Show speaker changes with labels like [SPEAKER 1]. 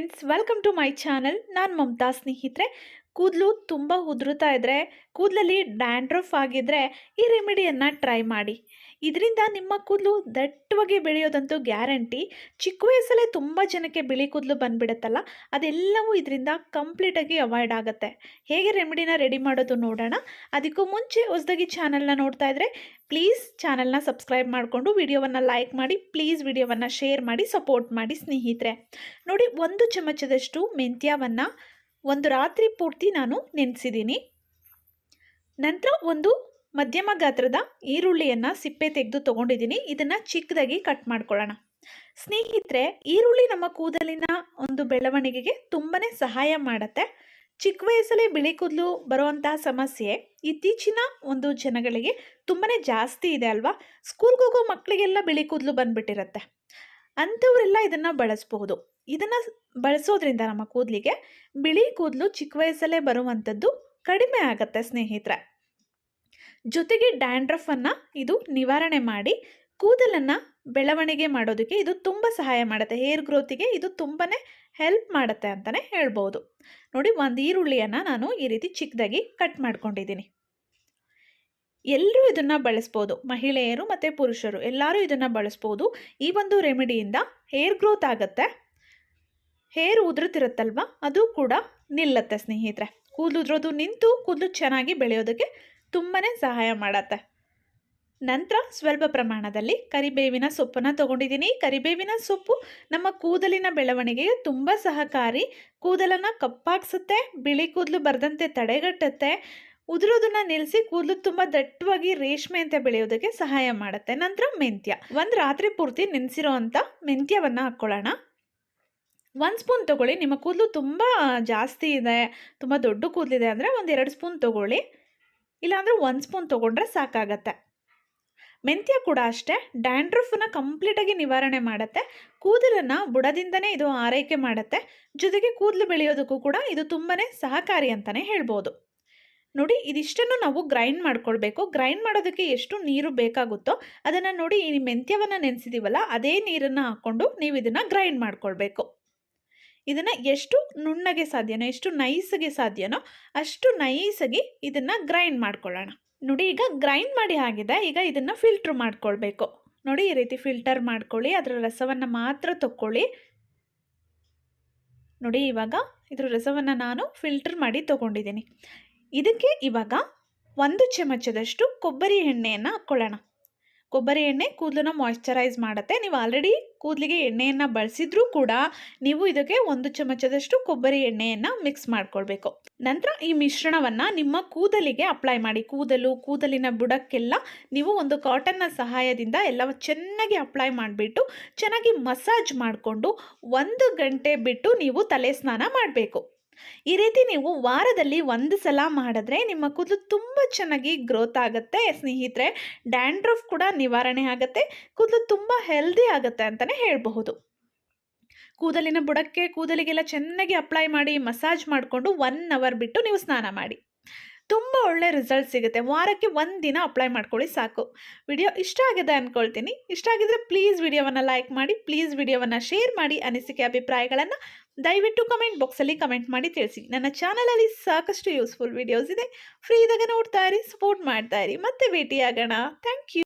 [SPEAKER 1] Friends welcome to my channel ನಾನು ಮಮತಾ ಸ್ನೇಹಿತರೆ. ಕೂದಲು ತುಂಬ ಉದುರುತ್ತಾ ಇದ್ದರೆ ಕೂದಲಲ್ಲಿ ಡ್ಯಾಂಡ್ರಫ್ ಆಗಿದ್ದರೆ ಈ ರೆಮಿಡಿಯನ್ನು ಟ್ರೈ ಮಾಡಿ. ಇದರಿಂದ ನಿಮ್ಮ ಕೂದಲು ದಟ್ಟವಾಗಿ ಬೆಳೆಯೋದಂತೂ ಗ್ಯಾರಂಟಿ. ಚಿಕ್ಕ ವಯಸ್ಸಲ್ಲೇ ತುಂಬ ಜನಕ್ಕೆ ಬಿಳಿ ಕೂದಲು ಬಂದುಬಿಡುತ್ತಲ್ಲ, ಅದೆಲ್ಲವೂ ಇದರಿಂದ ಕಂಪ್ಲೀಟಾಗಿ ಅವಾಯ್ಡ್ ಆಗುತ್ತೆ. ಹೇಗೆ ರೆಮಿಡಿನ ರೆಡಿ ಮಾಡೋದು ನೋಡೋಣ. ಅದಕ್ಕೂ ಮುಂಚೆ ಹೊಸದಾಗಿ ಚಾನಲ್ನ ನೋಡ್ತಾ ಇದ್ದರೆ ಪ್ಲೀಸ್ ಚಾನಲ್ನ ಸಬ್ಸ್ಕ್ರೈಬ್ ಮಾಡಿಕೊಂಡು ವಿಡಿಯೋವನ್ನು ಲೈಕ್ ಮಾಡಿ, ಪ್ಲೀಸ್ ವಿಡಿಯೋವನ್ನು ಶೇರ್ ಮಾಡಿ, ಸಪೋರ್ಟ್ ಮಾಡಿ ಸ್ನೇಹಿತರೆ. ನೋಡಿ, ಒಂದು ಚಮಚದಷ್ಟು ಮೆಂತ್ಯವನ್ನು ಒಂದು ರಾತ್ರಿ ಪೂರ್ತಿ ನಾನು ನೆನೆಸಿದ್ದೀನಿ. ನಂತರ ಒಂದು ಮಧ್ಯಮ ಗಾತ್ರದ ಈರುಳ್ಳಿಯನ್ನು ಸಿಪ್ಪೆ ತೆಗೆದು ತೊಗೊಂಡಿದ್ದೀನಿ. ಇದನ್ನು ಚಿಕ್ಕದಾಗಿ ಕಟ್ ಮಾಡ್ಕೊಳ್ಳೋಣ. ಸ್ನೇಹಿತರೆ, ಈರುಳ್ಳಿ ನಮ್ಮ ಕೂದಲಿನ ಒಂದು ಬೆಳವಣಿಗೆಗೆ ತುಂಬಾ ಸಹಾಯ ಮಾಡುತ್ತೆ. ಚಿಕ್ಕ ವಯಸ್ಸಲ್ಲೇ ಬಿಳಿ ಕೂದಲು ಬರುವಂತಹ ಸಮಸ್ಯೆ ಇತ್ತೀಚಿನ ಒಂದು ಜನಗಳಿಗೆ ತುಂಬಾ ಜಾಸ್ತಿ ಇದೆ ಅಲ್ವಾ? ಸ್ಕೂಲ್ಗೆ ಹೋಗೋ ಮಕ್ಕಳಿಗೆಲ್ಲ ಬಿಳಿ ಕೂದಲು ಬಂದ್ಬಿಟ್ಟಿರುತ್ತೆ. ಅಂಥವರೆಲ್ಲ ಇದನ್ನು ಬಳಸಬಹುದು. ಇದನ್ನು ಬಳಸೋದ್ರಿಂದ ನಮ್ಮ ಕೂದಲಿಗೆ ಬಿಳಿ ಕೂದಲು ಚಿಕ್ಕ ವಯಸ್ಸಲ್ಲೇ ಬರುವಂಥದ್ದು ಕಡಿಮೆ ಆಗತ್ತೆ ಸ್ನೇಹಿತರೆ. ಜೊತೆಗೆ ಡ್ಯಾಂಡ್ರಫನ್ನು ಇದು ನಿವಾರಣೆ ಮಾಡಿ ಕೂದಲನ್ನು ಬೆಳವಣಿಗೆ ಮಾಡೋದಕ್ಕೆ ಇದು ತುಂಬ ಸಹಾಯ ಮಾಡುತ್ತೆ. ಹೇರ್ ಗ್ರೋತಿಗೆ ಇದು ತುಂಬಾ ಹೆಲ್ಪ್ ಮಾಡುತ್ತೆ ಅಂತಲೇ ಹೇಳ್ಬೋದು ನೋಡಿ, ಒಂದು ಈರುಳ್ಳಿಯನ್ನು ನಾನು ಈ ರೀತಿ ಚಿಕ್ಕದಾಗಿ ಕಟ್ ಮಾಡ್ಕೊಂಡಿದ್ದೀನಿ. ಎಲ್ಲರೂ ಇದನ್ನು ಬಳಸ್ಬೋದು. ಮಹಿಳೆಯರು ಮತ್ತು ಪುರುಷರು ಎಲ್ಲರೂ ಇದನ್ನು ಬಳಸ್ಬೋದು. ಈ ಒಂದು ರೆಮಿಡಿಯಿಂದ ಹೇರ್ ಗ್ರೋತ್ ಆಗುತ್ತೆ. ಹೇರ್ ಉದುರುತ್ತಿರುತ್ತಲ್ವ? ಅದು ಕೂಡ ನಿಲ್ಲತ್ತೆ ಸ್ನೇಹಿತರೆ. ಕೂದಲು ಉದುರೋದು ನಿಂತು ಕೂದಲು ಚೆನ್ನಾಗಿ ಬೆಳೆಯೋದಕ್ಕೆ ತುಂಬಾ ಸಹಾಯ ಮಾಡತ್ತೆ. ನಂತರ ಸ್ವಲ್ಪ ಪ್ರಮಾಣದಲ್ಲಿ ಕರಿಬೇವಿನ ಸೊಪ್ಪನ್ನು ತೊಗೊಂಡಿದ್ದೀನಿ. ಕರಿಬೇವಿನ ಸೊಪ್ಪು ನಮ್ಮ ಕೂದಲಿನ ಬೆಳವಣಿಗೆಗೆ ತುಂಬ ಸಹಕಾರಿ. ಕೂದಲನ್ನು ಕಪ್ಪಾಗಿಸುತ್ತೆ, ಬಿಳಿ ಕೂದಲು ಬರದಂತೆ ತಡೆಗಟ್ಟುತ್ತೆ. ಉದುರೋದನ್ನ ನಿಲ್ಲಿಸಿ ಕೂದಲು ತುಂಬಾ ದಟ್ಟವಾಗಿ ರೇಷ್ಮೆ ಅಂತ ಬೆಳೆಯೋದಕ್ಕೆ ಸಹಾಯ ಮಾಡುತ್ತೆ. ನಂತರ ಮೆಂತ್ಯ. ಒಂದು ರಾತ್ರಿ ಪೂರ್ತಿ ನೆನೆಸಿರೋ ಅಂಥ ಮೆಂತ್ಯವನ್ನು ಹಾಕ್ಕೊಳ್ಳೋಣ. ಒಂದು ಸ್ಪೂನ್ ತೊಗೊಳ್ಳಿ. ನಿಮ್ಮ ಕೂದಲು ತುಂಬ ಜಾಸ್ತಿ ಇದೆ, ತುಂಬ ದೊಡ್ಡ ಕೂದಲಿದೆ ಅಂದರೆ ಒಂದು ಎರಡು ಸ್ಪೂನ್ ತೊಗೊಳ್ಳಿ. ಇಲ್ಲಾಂದರೆ ಒಂದು ಸ್ಪೂನ್ ತೊಗೊಂಡ್ರೆ ಸಾಕಾಗತ್ತೆ. ಮೆಂತ್ಯ ಕೂಡ ಅಷ್ಟೇ. ಡ್ಯಾಂಡ್ರಫನ್ನು ಕಂಪ್ಲೀಟಾಗಿ ನಿವಾರಣೆ ಮಾಡುತ್ತೆ. ಕೂದಲನ್ನು ಬುಡದಿಂದನೇ ಇದು ಆರೈಕೆ ಮಾಡುತ್ತೆ. ಜೊತೆಗೆ ಕೂದಲು ಬೆಳೆಯೋದಕ್ಕೂ ಕೂಡ ಇದು ತುಂಬಾ ಸಹಕಾರಿ ಅಂತಲೇ ಹೇಳ್ಬೋದು. ನೋಡಿ, ಇದಿಷ್ಟನ್ನು ನಾವು ಗ್ರೈಂಡ್ ಮಾಡ್ಕೊಳ್ಬೇಕು. ಗ್ರೈಂಡ್ ಮಾಡೋದಕ್ಕೆ ಎಷ್ಟು ನೀರು ಬೇಕಾಗುತ್ತೋ ಅದನ್ನು ನೋಡಿ, ಈ ಮೆಂತ್ಯವನ್ನು ನೆನೆಸಿದೀವಲ್ಲ, ಅದೇ ನೀರನ್ನು ಹಾಕ್ಕೊಂಡು ನೀವು ಇದನ್ನು ಗ್ರೈಂಡ್ ಮಾಡ್ಕೊಳ್ಬೇಕು. ಇದನ್ನು ಎಷ್ಟು ನುಣ್ಣಗೆ ಸಾಧ್ಯನೋ, ಎಷ್ಟು ನೈಸ್ಗೆ ಸಾಧ್ಯನೋ ಅಷ್ಟು ನೈಸಾಗಿ ಇದನ್ನು ಗ್ರೈಂಡ್ ಮಾಡ್ಕೊಳ್ಳೋಣ. ನೋಡಿ, ಈಗ ಗ್ರೈಂಡ್ ಮಾಡಿ ಆಗಿದೆ, ಈಗ ಇದನ್ನು ಫಿಲ್ಟ್ರ್ ಮಾಡ್ಕೊಳ್ಬೇಕು. ನೋಡಿ, ಈ ರೀತಿ ಫಿಲ್ಟರ್ ಮಾಡ್ಕೊಳ್ಳಿ, ಅದರ ರಸವನ್ನು ಮಾತ್ರ ತಕ್ಕೊಳ್ಳಿ. ನೋಡಿ, ಇವಾಗ ಇದರ ರಸವನ್ನು ನಾನು ಫಿಲ್ಟರ್ ಮಾಡಿ ತೊಗೊಂಡಿದ್ದೀನಿ. ಇದಕ್ಕೆ ಇವಾಗ ಒಂದು ಚಮಚದಷ್ಟು ಕೊಬ್ಬರಿ ಎಣ್ಣೆಯನ್ನು ಹಾಕ್ಕೊಳ್ಳೋಣ ಕೊಬ್ಬರಿ ಎಣ್ಣೆ ಕೂದಲನ್ನ ಮಾಯ್ಶ್ಚರೈಸ್ ಮಾಡುತ್ತೆ. ನೀವು ಆಲ್ರೆಡಿ ಕೂದಲಿಗೆ ಎಣ್ಣೆಯನ್ನು ಬಳಸಿದ್ರೂ ಕೂಡ ನೀವು ಇದಕ್ಕೆ ಒಂದು ಚಮಚದಷ್ಟು ಕೊಬ್ಬರಿ ಎಣ್ಣೆಯನ್ನು ಮಿಕ್ಸ್ ಮಾಡ್ಕೊಳ್ಬೇಕು. ನಂತರ ಈ ಮಿಶ್ರಣವನ್ನು ನಿಮ್ಮ ಕೂದಲಿಗೆ ಅಪ್ಲೈ ಮಾಡಿ. ಕೂದಲು, ಕೂದಲಿನ ಬುಡಕ್ಕೆಲ್ಲ ನೀವು ಒಂದು ಕಾಟನ್ನ ಸಹಾಯದಿಂದ ಎಲ್ಲ ಚೆನ್ನಾಗಿ ಅಪ್ಲೈ ಮಾಡಿಬಿಟ್ಟು ಚೆನ್ನಾಗಿ ಮಸಾಜ್ ಮಾಡಿಕೊಂಡು ಒಂದು ಗಂಟೆ ಬಿಟ್ಟು ನೀವು ತಲೆ ಸ್ನಾನ ಮಾಡಬೇಕು. ಈ ರೀತಿ ನೀವು ವಾರದಲ್ಲಿ ಒಂದು ಸಲ ಮಾಡಿದ್ರೆ ನಿಮ್ಮ ಕೂದಲು ತುಂಬ ಚೆನ್ನಾಗಿ ಗ್ರೋತ್ ಆಗುತ್ತೆ. ಸ್ನೇಹಿತರೆ ಡ್ಯಾಂಡ್ರಫ್ ಕೂಡ ನಿವಾರಣೆ ಆಗುತ್ತೆ. ಕೂದಲು ತುಂಬ ಹೆಲ್ದಿ ಆಗುತ್ತೆ ಅಂತಲೇ ಹೇಳಬಹುದು. ಕೂದಲಿನ ಬುಡಕ್ಕೆ ಕೂದಲಿಗೆಲ್ಲ ಚೆನ್ನಾಗಿ ಅಪ್ಲೈ ಮಾಡಿ ಮಸಾಜ್ ಮಾಡಿಕೊಂಡು ಒನ್ ಅವರ್ ಬಿಟ್ಟು ನೀವು ಸ್ನಾನ ಮಾಡಿ. ತುಂಬ ಒಳ್ಳೆ ರಿಸಲ್ಟ್ ಸಿಗುತ್ತೆ. ವಾರಕ್ಕೆ ಒಂದು ದಿನ ಅಪ್ಲೈ ಮಾಡ್ಕೊಳ್ಳಿ ಸಾಕು. ವಿಡಿಯೋ ಇಷ್ಟ ಆಗಿದೆ ಅಂದ್ಕೊಳ್ತೀನಿ ಇಷ್ಟ ಆಗಿದ್ರೆ ಪ್ಲೀಸ್ ವಿಡಿಯೋವನ್ನು ಲೈಕ್ ಮಾಡಿ ಪ್ಲೀಸ್ ವಿಡಿಯೋವನ್ನು ಶೇರ್ ಮಾಡಿ ಅನಿಸಿಕೆ ಅಭಿಪ್ರಾಯಗಳನ್ನು ದಯವಿಟ್ಟು ಕಮೆಂಟ್ ಬಾಕ್ಸಲ್ಲಿ ಕಮೆಂಟ್ ಮಾಡಿ ತಿಳಿಸಿ. ನನ್ನ ಚಾನಲಲ್ಲಿ ಸಾಕಷ್ಟು ಯೂಸ್ಫುಲ್ ವಿಡಿಯೋಸ್ ಇದೆ. ಫ್ರೀ ಇದ್ದಾಗ ನೋಡ್ತಾ ಇರಿ ಸಪೋರ್ಟ್ ಮಾಡ್ತಾ ಇರಿ. ಮತ್ತೆ ಭೇಟಿಯಾಗೋಣ. Thank you